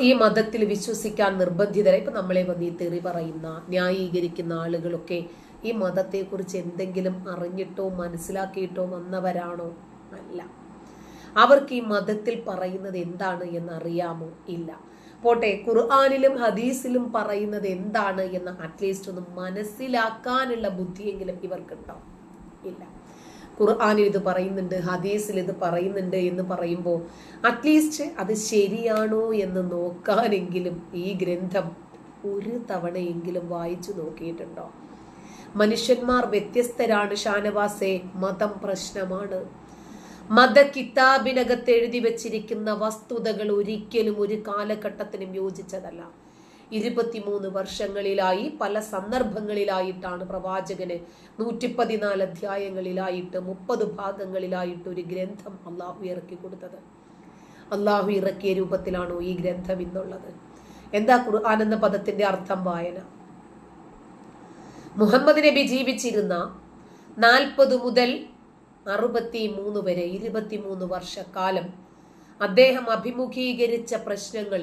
ഈ മതത്തിൽ വിശ്വസിക്കാൻ നിർബന്ധിതരെ. ഇപ്പം നമ്മളെ വന്ന് ഈ തെറി പറയുന്ന ന്യായീകരിക്കുന്ന ആളുകളൊക്കെ ഈ മതത്തെക്കുറിച്ച് എന്തെങ്കിലും അറിഞ്ഞിട്ടോ മനസ്സിലാക്കിയിട്ടോ വന്നവരാണോ? അല്ല. അവർക്ക് ഈ മതത്തിൽ പറയുന്നത് എന്താണ് എന്ന് അറിയാമോ ഇല്ല. പോട്ടെ ഖുർആാനിലും ഹദീസിലും പറയുന്നത് എന്താണ് എന്ന് അറ്റ്ലീസ്റ്റ് ഒന്ന് മനസ്സിലാക്കാനുള്ള ബുദ്ധിയെങ്കിലും ഇവർക്കുണ്ടോ? ഇല്ല. ഖുർആാനിൽ ഇത് പറയുന്നുണ്ട് ഹദീസിൽ ഇത് പറയുന്നുണ്ട് എന്ന് പറയുമ്പോൾ അറ്റ്ലീസ്റ്റ് അത് ശരിയാണോ എന്ന് നോക്കാനെങ്കിലും ഈ ഗ്രന്ഥം ഒരു തവണയെങ്കിലും വായിച്ചു നോക്കിയിട്ടുണ്ടോ? മനുഷ്യന്മാർ വ്യത്യസ്തരാണ് ഷാനവാസെ മതം പ്രശ്നമാണ്. മത കിതാബിനകത്ത് എഴുതി വച്ചിരിക്കുന്ന വസ്തുതകൾ ഒരിക്കലും ഒരു കാലഘട്ടത്തിനും യോജിച്ചതല്ല. ഇരുപത്തിമൂന്ന് വർഷങ്ങളിലായി പല സന്ദർഭങ്ങളിലായിട്ടാണ് പ്രവാചകന് നൂറ്റി പതിനാല് അധ്യായങ്ങളിലായിട്ട് മുപ്പത് ഭാഗങ്ങളിലായിട്ട് ഒരു ഗ്രന്ഥം അള്ളാഹു ഇറക്കി കൊടുത്തത്. അള്ളാഹു ഇറക്കിയ രൂപത്തിലാണോ ഈ ഗ്രന്ഥം ഇന്നുള്ളത്? എന്താ ഖുർആൻ എന്ന പദത്തിന്റെ അർത്ഥം വായന? മുഹമ്മദ് നബി ജീവിച്ചിരുന്ന നാൽപ്പത് മുതൽ അറുപത്തി മൂന്ന് വരെ ഇരുപത്തിമൂന്ന് വർഷക്കാലം അദ്ദേഹം അഭിമുഖീകരിച്ച പ്രശ്നങ്ങൾ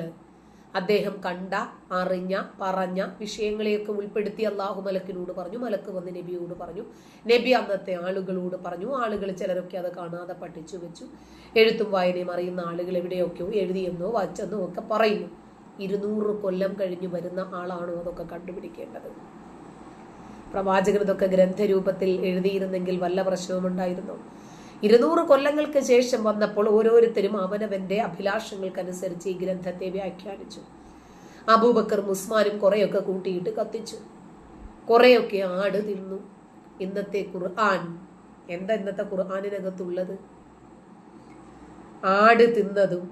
അദ്ദേഹം കണ്ട അറിഞ്ഞ പറഞ്ഞ വിഷയങ്ങളെയൊക്കെ ഉൾപ്പെടുത്തി അള്ളാഹു മലക്കിനോട് പറഞ്ഞു മലക്ക് വന്ന് നബിയോട് പറഞ്ഞു നബി അന്നത്തെ ആളുകളോട് പറഞ്ഞു. ആളുകൾ ചിലരൊക്കെ അത് കാണാതെ പഠിച്ചു വെച്ചു. എഴുത്തും വായനയും അറിയുന്ന ആളുകൾ എവിടെയൊക്കെയോ എഴുതിയെന്നോ വച്ചെന്നോ ഒക്കെ പറയുന്നു. ഇരുന്നൂറ് കൊല്ലം കഴിഞ്ഞു വരുന്ന ആളാണോ അതൊക്കെ കണ്ടുപിടിക്കേണ്ടത്? പ്രവാചകൻ ഇതൊക്കെ ഗ്രന്ഥരൂപത്തിൽ എഴുതിയിരുന്നെങ്കിൽ വല്ല പ്രശ്നവും ഉണ്ടായിരുന്നോ ഇരുന്നൂറ് കൊല്ലങ്ങൾക്ക് ശേഷം വന്നപ്പോൾ ഓരോരുത്തരും അവനവന്റെ അഭിലാഷങ്ങൾക്കനുസരിച്ച് ഈ ഗ്രന്ഥത്തെ വ്യാഖ്യാനിച്ചു. അബൂബക്കർ മുസ്മാനും കുറെയൊക്കെ കൂട്ടിയിട്ട് കത്തിച്ചു. കുറെയൊക്കെ ആട് തിന്നു. ഇന്നത്തെ ഖുർആൻ എന്താ ഇന്നത്തെ ഖുർആാനിനകത്തുള്ളത്? ആട് തിന്നതും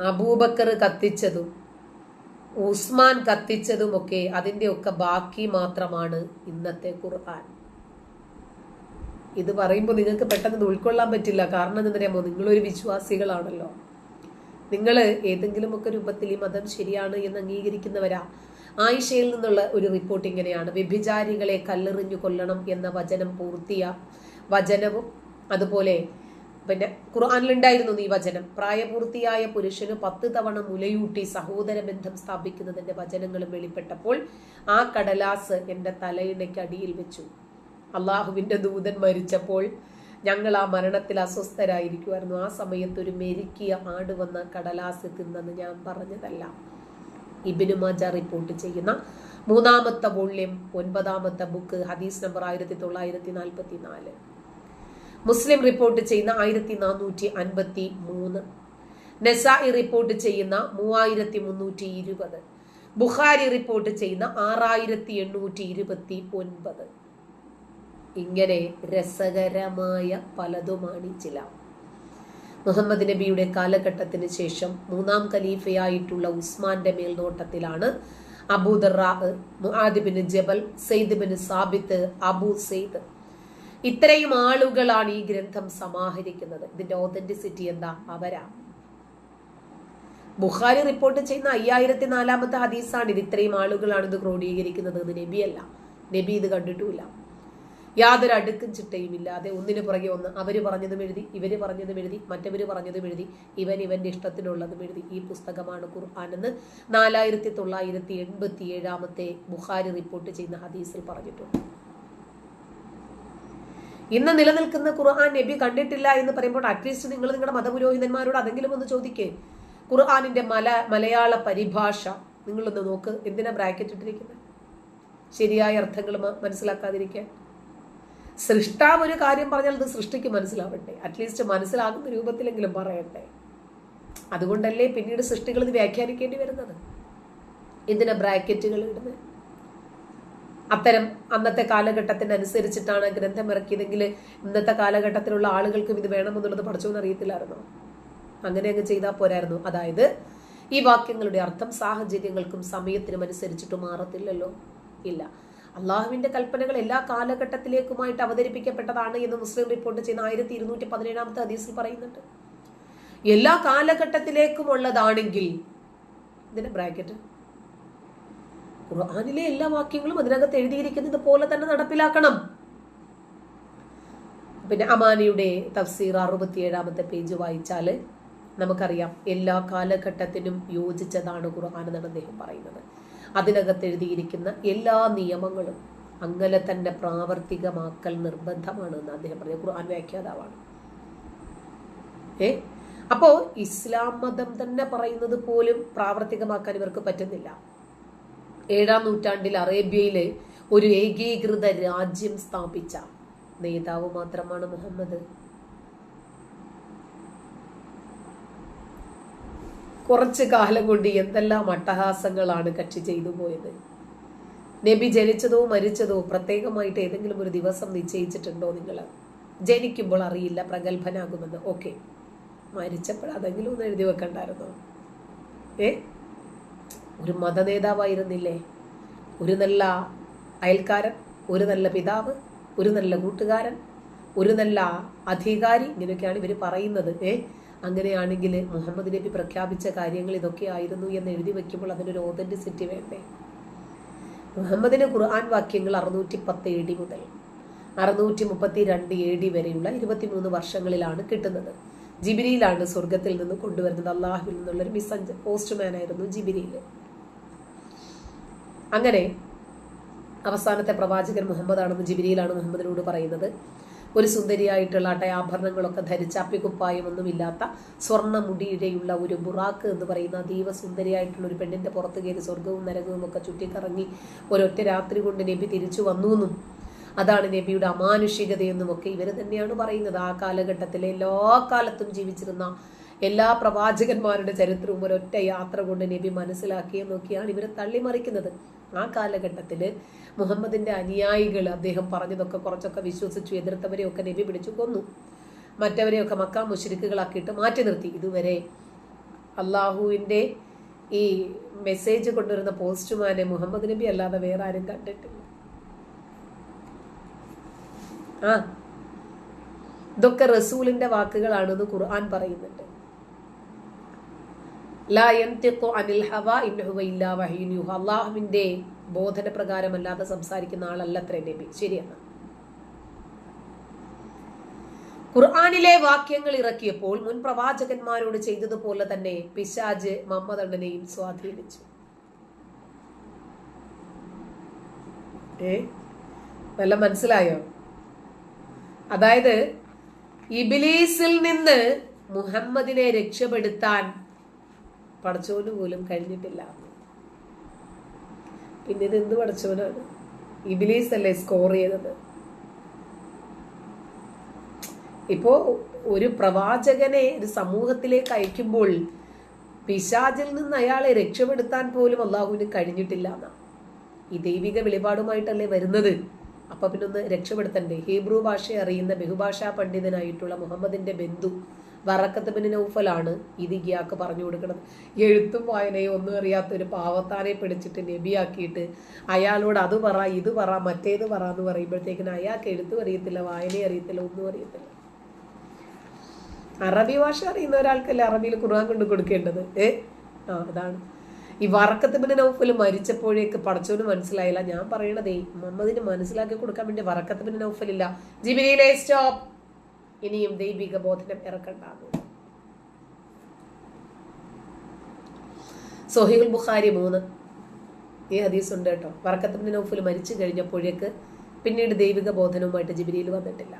അബൂബക്കർ കത്തിച്ചതും ഉസ്മാൻ കത്തിച്ചതുമൊക്കെ അതിന്റെയൊക്കെ ബാക്കി മാത്രമാണ് ഇന്നത്തെ ഖുർആൻ. ഇത് പറയുമ്പോൾ നിങ്ങൾക്ക് പെട്ടെന്ന് ഉൾക്കൊള്ളാൻ പറ്റില്ല. കാരണം എന്താണെന്നറിയാമോ നിങ്ങളൊരു വിശ്വാസികളാണല്ലോ. നിങ്ങൾ ഏതെങ്കിലുമൊക്കെ രൂപത്തിൽ ഈ മതം ശരിയാണ് എന്ന് അംഗീകരിക്കുന്നവരാ. ആയിഷയിൽ നിന്നുള്ള ഒരു റിപ്പോർട്ട് ഇങ്ങനെയാണ്. വ്യഭിചാരികളെ കല്ലെറിഞ്ഞു കൊല്ലണം എന്ന വചനം പൂർത്തിയ വചനവും അതുപോലെ പിന്നെ ഖുർആാനിലുണ്ടായിരുന്നു ഈ വചനം. പ്രായപൂർത്തിയായ പുരുഷന് പത്ത് തവണ മുലയൂട്ടി സഹോദര ബന്ധം സ്ഥാപിക്കുന്നതിന്റെ വചനങ്ങളും വെളിപ്പെട്ടപ്പോൾ ആ കടലാസ് എന്റെ തലയിണയ്ക്ക് അടിയിൽ വെച്ചു. അള്ളാഹുവിന്റെ ദൂതൻ മരിച്ചപ്പോൾ ഞങ്ങൾ ആ മരണത്തിൽ അസ്വസ്ഥരായിരിക്കുമായിരുന്നു ആ സമയത്ത് ഒരു മെരുക്കിയ ആട് വന്ന കടലാസ് തിന്നെന്ന് ഞാൻ പറഞ്ഞതല്ല. ഇബിനു മജ റിപ്പോർട്ട് ചെയ്യുന്ന മൂന്നാമത്തെ വോള്യം ഒൻപതാമത്തെ ബുക്ക് ഹദീസ് നമ്പർ ആയിരത്തി തൊള്ളായിരത്തി നാൽപ്പത്തി നാല് മുസ്ലിം റിപ്പോർട്ട് ചെയ്യുന്ന ആയിരത്തി നാനൂറ്റി അൻപത്തി മൂന്ന് നെസായി റിപ്പോർട്ട് ചെയ്യുന്ന മൂവായിരത്തി മുന്നൂറ്റി ഇരുപത് ബുഖാരി റിപ്പോർട്ട് ചെയ്യുന്ന ആറായിരത്തി എണ്ണൂറ്റി ഇരുപത്തി ഒൻപത് ഇങ്ങനെ രസകരമായ പലതുമാണ് ചില. മുഹമ്മദ് നബിയുടെ കാലഘട്ടത്തിന് ശേഷം മൂന്നാം ഖലീഫയായിട്ടുള്ള ഉസ്മാന്റെ മേൽനോട്ടത്തിലാണ് അബൂദറാഹ് മുആദിബിന് Jabal Zaid bin Thabit Abu Zaid. ഇത്രയും ആളുകളാണ് ഈ ഗ്രന്ഥം സമാഹരിക്കുന്നത്. ഇതിന്റെ ഓതന്റിസിറ്റി എന്താ? അവരാ. ബുഖാരി റിപ്പോർട്ട് ചെയ്യുന്ന അയ്യായിരത്തി നാലാമത്തെ ഹദീസാണ് ഇത്. ഇത്രയും ആളുകളാണ് ഇത് ക്രോഡീകരിക്കുന്നത്. നബിയല്ല. നബി ഇത് കണ്ടിട്ടുമില്ല. യാതൊരു അടുക്കും ചിട്ടയും ഇല്ലാതെ ഒന്നിനു പുറകെ ഒന്ന് അവർ പറഞ്ഞതും എഴുതി ഇവർ പറഞ്ഞതും എഴുതി മറ്റവര് പറഞ്ഞതും എഴുതി ഇവൻ ഇവന്റെ ഇഷ്ടത്തിനുള്ളതും എഴുതി. ഈ പുസ്തകമാണ് ഖുർആൻ എന്ന് നാലായിരത്തി തൊള്ളായിരത്തി എൺപത്തി ഏഴാമത്തെ ബുഖാരി റിപ്പോർട്ട് ചെയ്യുന്ന ഹദീസിൽ പറഞ്ഞിട്ടുണ്ട്. ഇന്ന് നിലനിൽക്കുന്ന ഖുർആൻ നബി കണ്ടിട്ടില്ല എന്ന് പറയുമ്പോൾ അറ്റ്ലീസ്റ്റ് നിങ്ങൾ നിങ്ങളുടെ മതപുരോഹിതന്മാരോട് അതെങ്കിലും ഒന്ന് ചോദിക്കേ. ഖുർആാനിന്റെ മല മലയാള പരിഭാഷ നിങ്ങളൊന്ന് നോക്ക്. എന്തിനാ ബ്രാക്കറ്റ് ഇട്ടിരിക്കുന്നത് ശരിയായ അർത്ഥങ്ങൾ മനസ്സിലാക്കാതിരിക്കാൻ. സൃഷ്ടാവ് ഒരു കാര്യം പറഞ്ഞാൽ അത് സൃഷ്ടിക്ക് മനസ്സിലാവട്ടെ. അറ്റ്ലീസ്റ്റ് മനസ്സിലാകുന്ന രൂപത്തിലെങ്കിലും പറയട്ടെ. അതുകൊണ്ടല്ലേ പിന്നീട് സൃഷ്ടികൾ ഇത് വ്യാഖ്യാനിക്കേണ്ടി വരുന്നത്? എന്തിനാ ബ്രാക്കറ്റുകൾ ഇടുന്നത് അത്തരം അന്നത്തെ കാലഘട്ടത്തിനനുസരിച്ചിട്ടാണ് ഗ്രന്ഥം ഇറക്കിയതെങ്കിൽ ഇന്നത്തെ കാലഘട്ടത്തിലുള്ള ആളുകൾക്കും ഇത് വേണമെന്നുള്ളത് പഠിച്ചോന്ന് അറിയത്തില്ലായിരുന്നോ? അങ്ങനെ അങ്ങ് ചെയ്താൽ പോരായിരുന്നു. അതായത് ഈ വാക്യങ്ങളുടെ അർത്ഥം സാഹചര്യങ്ങൾക്കും സമയത്തിനും അനുസരിച്ചിട്ട് മാറത്തില്ലല്ലോ. ഇല്ല. അള്ളാഹുവിന്റെ കൽപ്പനകൾ എല്ലാ കാലഘട്ടത്തിലേക്കുമായിട്ട് അവതരിപ്പിക്കപ്പെട്ടതാണ് എന്ന് മുസ്ലിം റിപ്പോർട്ട് ചെയ്യുന്ന ആയിരത്തി ഇരുന്നൂറ്റി പതിനേഴാമത്തെ ഹദീസിൽ പറയുന്നുണ്ട്. എല്ലാ കാലഘട്ടത്തിലേക്കും ഉള്ളതാണെങ്കിൽ ഇതിന്റെ ബ്രാക്കറ്റ് ഖുർആാനിലെ എല്ലാ വാക്യങ്ങളും അതിനകത്ത് എഴുതിയിരിക്കുന്നത് പോലെ തന്നെ നടപ്പിലാക്കണം. പിന്നെ അമാനിയുടെ തഫ്സീർ അറുപത്തിയേഴാമത്തെ പേജ് വായിച്ചാൽ നമുക്കറിയാം എല്ലാ കാലഘട്ടത്തിനും യോജിച്ചതാണ് ഖുർആൻ എന്നാണ് അദ്ദേഹം പറയുന്നത്. അതിനകത്ത് എഴുതിയിരിക്കുന്ന എല്ലാ നിയമങ്ങളും അങ്ങനെ തന്നെ പ്രാവർത്തികമാക്കൽ നിർബന്ധമാണ് എന്ന് അദ്ദേഹം പറഞ്ഞു. ഖുർആൻ വ്യാഖ്യാതാവാണ്. ഏ? അപ്പോ ഇസ്ലാം മതം തന്നെ പറയുന്നത് പോലും പ്രാവർത്തികമാക്കാൻ ഇവർക്ക് പറ്റുന്നില്ല. ഏഴാം നൂറ്റാണ്ടിൽ അറേബ്യയിലെ ഒരു ഏകീകൃത രാജ്യം സ്ഥാപിച്ച നേതാവ് മാത്രമാണ് മുഹമ്മദ്. കുറച്ചു കാലം കൊണ്ട് എന്തെല്ലാം അട്ടഹാസങ്ങളാണ് കക്ഷി ചെയ്തു പോയത്. നബി ജനിച്ചതോ മരിച്ചതോ പ്രത്യേകമായിട്ട് ഏതെങ്കിലും ഒരു ദിവസം നിശ്ചയിച്ചിട്ടുണ്ടോ നിങ്ങൾ? ജനിക്കുമ്പോൾ അറിയില്ല പ്രഗത്ഭനാകുമെന്ന്. ഓക്കെ. മരിച്ചപ്പോൾ അതെങ്കിലും ഒന്ന് എഴുതി വെക്കണ്ടായിരുന്നോ? ഏ? ഒരു മതനേതാവായിരുന്നില്ലേ? ഒരു നല്ല അയൽക്കാരൻ ഒരു നല്ല പിതാവ് ഒരു നല്ല കൂട്ടുകാരൻ ഒരു നല്ല അധികാരി ഇങ്ങനെയൊക്കെയാണ് ഇവർ പറയുന്നത്. ഏ? അങ്ങനെയാണെങ്കിൽ മുഹമ്മദ് നബി പ്രഖ്യാപിച്ച കാര്യങ്ങൾ ഇതൊക്കെ ആയിരുന്നു എന്ന് എഴുതി വെക്കുമ്പോൾ അതിനൊരു ഓതന്റിസിറ്റി വേണ്ടേ? മുഹമ്മദിന് ഖുർആൻ വാക്യങ്ങൾ അറുന്നൂറ്റി പത്ത് എ ഡി മുതൽ അറുന്നൂറ്റി മുപ്പത്തി രണ്ട് എ ഡി വരെയുള്ള ഇരുപത്തിമൂന്ന് വർഷങ്ങളിലാണ് കിട്ടുന്നത്. ജിബിരിയിലാണ് സ്വർഗത്തിൽ നിന്ന് കൊണ്ടുവരുന്നത്. അള്ളാഹുവിൽ നിന്നുള്ളൊരു മിസ്സഞ്ച് പോസ്റ്റ്മാൻ ആയിരുന്നു ജിബിരിയിൽ അങ്ങനെ അവസാനത്തെ പ്രവാചകൻ മുഹമ്മദാണെന്ന് ജിബിരിയിലാണ് മുഹമ്മദിനോട് പറയുന്നത്. ഒരു സുന്ദരിയായിട്ടുള്ള അടയാഭരണങ്ങളൊക്കെ ധരിച്ച അപ്പിക്കുപ്പായമൊന്നുമില്ലാത്ത സ്വർണ മുടിയിഴയുള്ള ഒരു ബുറാക്ക് എന്ന് പറയുന്ന അതീവ സുന്ദരിയായിട്ടുള്ള ഒരു പെണ്ണിന്റെ പുറത്ത് കയറി സ്വർഗവും നരകവും ഒക്കെ ചുറ്റിക്കറങ്ങി ഒരൊറ്റ രാത്രി കൊണ്ട് നബി തിരിച്ചു വന്നു എന്നും അതാണ് നബിയുടെ അമാനുഷികതയെന്നും ഒക്കെ ഇവർ തന്നെയാണ് പറയുന്നത്. ആ കാലഘട്ടത്തിലെ എല്ലാ കാലത്തും ജീവിച്ചിരുന്ന എല്ലാ പ്രവാചകന്മാരുടെ ചരിത്രവും ഒരൊറ്റ യാത്ര കൊണ്ട് നബി മനസ്സിലാക്കിയെന്നൊക്കെയാണ് ഇവരെ തള്ളിമറിക്കുന്നത്. ആ കാലഘട്ടത്തിൽ മുഹമ്മദിന്റെ അനുയായികൾ അദ്ദേഹം പറഞ്ഞതൊക്കെ കുറച്ചൊക്കെ വിശ്വസിച്ചു. എതിർത്തവരെയൊക്കെ നബി പിടിച്ചു കൊന്നു. മറ്റവരെയൊക്കെ മക്ക മുഷിരിക്കുകളാക്കിയിട്ട് മാറ്റി നിർത്തി. ഇതുവരെ അള്ളാഹുവിന്റെ ഈ മെസ്സേജ് കൊണ്ടുവരുന്ന പോസ്റ്റ്മാനെ മുഹമ്മദ് നബി അല്ലാതെ വേറെ ആരും കണ്ടിട്ടില്ല. ആ ഇതൊക്കെ റസൂലിന്റെ വാക്കുകളാണെന്ന് ഖുർആൻ പറയുന്നുണ്ട്. അള്ളാഹുവിന്റെ ബോധന പ്രകാരമല്ലാതെ സംസാരിക്കുന്ന ആളല്ല അത്ര നബി. ശരിയാണ്. ഖുർആാനിലെ വാക്യങ്ങൾ ഇറക്കിയപ്പോൾ മുൻ പ്രവാചകന്മാരോട് ചെയ്തതുപോലെ തന്നെ പിശാജ് മമ്മദണ്ണനെയും സ്വാധീനിച്ചു. ഏ? നല്ല മനസ്സിലായോ? അതായത് ഇബിലീസിൽ നിന്ന് മുഹമ്മദിനെ രക്ഷപ്പെടുത്താൻ പടച്ചോന് പോലും കഴിഞ്ഞിട്ടില്ല. പിന്നെ ഇത് എന്ത് പഠിച്ചവനാണ്? ഇബിലീസ് അല്ലേ സ്കോർ ചെയ്തത്. ഇപ്പോ ഒരു പ്രവാചകനെ ഒരു സമൂഹത്തിലേക്ക് അയക്കുമ്പോൾ പിശാചിൽ നിന്ന് അയാളെ രക്ഷപ്പെടുത്താൻ പോലും അള്ളാഹുവിന് കഴിഞ്ഞിട്ടില്ല എന്നാ. ഈ ദൈവിക വെളിപാടുമായിട്ടല്ലേ വരുന്നത്? അപ്പൊ പിന്നൊന്ന് രക്ഷപ്പെടുത്തണ്ടേ. ഹീബ്രു ഭാഷ അറിയുന്ന ബഹുഭാഷാ പണ്ഡിതനായിട്ടുള്ള മുഹമ്മദിന്റെ ബന്ധു വറക്കത്ത് ബിൻ നൗഫലാണ്. ഇത് ഇയാൾക്ക് പറഞ്ഞു കൊടുക്കുന്നത് എഴുത്തും വായനയും ഒന്നും അറിയാത്ത ഒരു പാവത്താനെ പിടിച്ചിട്ട് നബിയാക്കിയിട്ട് അയാളോട് അത് പറ ഇത് പറ മറ്റേത് പറ എന്ന് പറയുമ്പോഴത്തേക്കിന് അയാൾക്ക് എഴുത്തും അറിയത്തില്ല വായനയും അറിയത്തില്ല ഒന്നും അറിയത്തില്ല. അറബി ഭാഷ അറിയുന്ന ഒരാൾക്കല്ലേ അറബിയിൽ ഖുർആൻ കൊണ്ട് കൊടുക്കേണ്ടത്? ഏ? ആ അതാണ്. ഈ വറക്കത്ത് ബിൻ നൗഫൽ മരിച്ചപ്പോഴേക്ക് പടച്ചോന് മനസ്സിലായില്ല. ഞാൻ പറയണതേ മുഹമ്മദിന് മനസ്സിലാക്കി കൊടുക്കാൻ വേണ്ടി വറക്കത്ത് ബിൻ നൗഫലില്ല. ജിബിനിയിലെ സ്റ്റോപ്പ്. ഇനിയും ദൈവിക ബോധനം ഇറക്കണ്ടാകും സൊഹീൽ ബുഖാരി മൂന്ന്. ഈ ഹദീസ് ഉണ്ട് കേട്ടോ വറക്കത്തിന് നൗഫൽ മരിച്ചു കഴിഞ്ഞപ്പോഴേക്ക് പിന്നീട് ദൈവിക ബോധനവുമായിട്ട് ജിബിരിയിൽ വന്നിട്ടില്ല.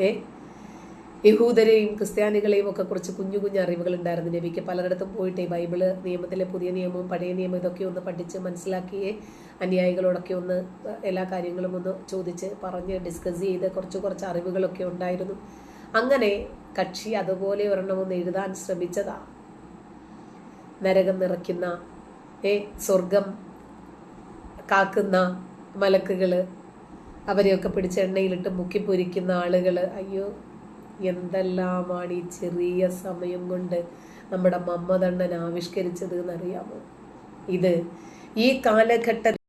ഏ? യഹൂദരെയും ക്രിസ്ത്യാനികളെയും ഒക്കെ കുറിച്ച് കുഞ്ഞു കുഞ്ഞു അറിവുകൾ ഉണ്ടായിരുന്നു. നബിക്ക് പലയിടത്തും പോയിട്ട് ബൈബിൾ നിയമത്തിലെ പുതിയ നിയമവും പഴയ നിയമം ഇതൊക്കെ ഒന്ന് പഠിച്ച് മനസ്സിലാക്കിയേ അനുയായികളോടൊക്കെ ഒന്ന് എല്ലാ കാര്യങ്ങളും ഒന്ന് ചോദിച്ച് പറഞ്ഞ് ഡിസ്കസ് ചെയ്ത് കുറച്ച് കുറച്ച് അറിവുകളൊക്കെ ഉണ്ടായിരുന്നു. അങ്ങനെ കക്ഷി അതുപോലെ ഒരെണ്ണം ഒന്ന് എഴുതാൻ ശ്രമിച്ചതാ. നരകം നിറയ്ക്കുന്ന ഏ സ്വർഗം കാക്കുന്ന മലക്കുകൾ അവരെയൊക്കെ പിടിച്ച് എണ്ണയിലിട്ട് മുക്കിപ്പൊരിക്കുന്ന ആളുകൾ. അയ്യോ എന്തെല്ലാമാണ് ഈ ചെറിയ സമയം കൊണ്ട് നമ്മുടെ മമ്മതണ്ണൻ ആവിഷ്കരിച്ചത് എന്നറിയാമോ? ഇത് ഈ കാലഘട്ട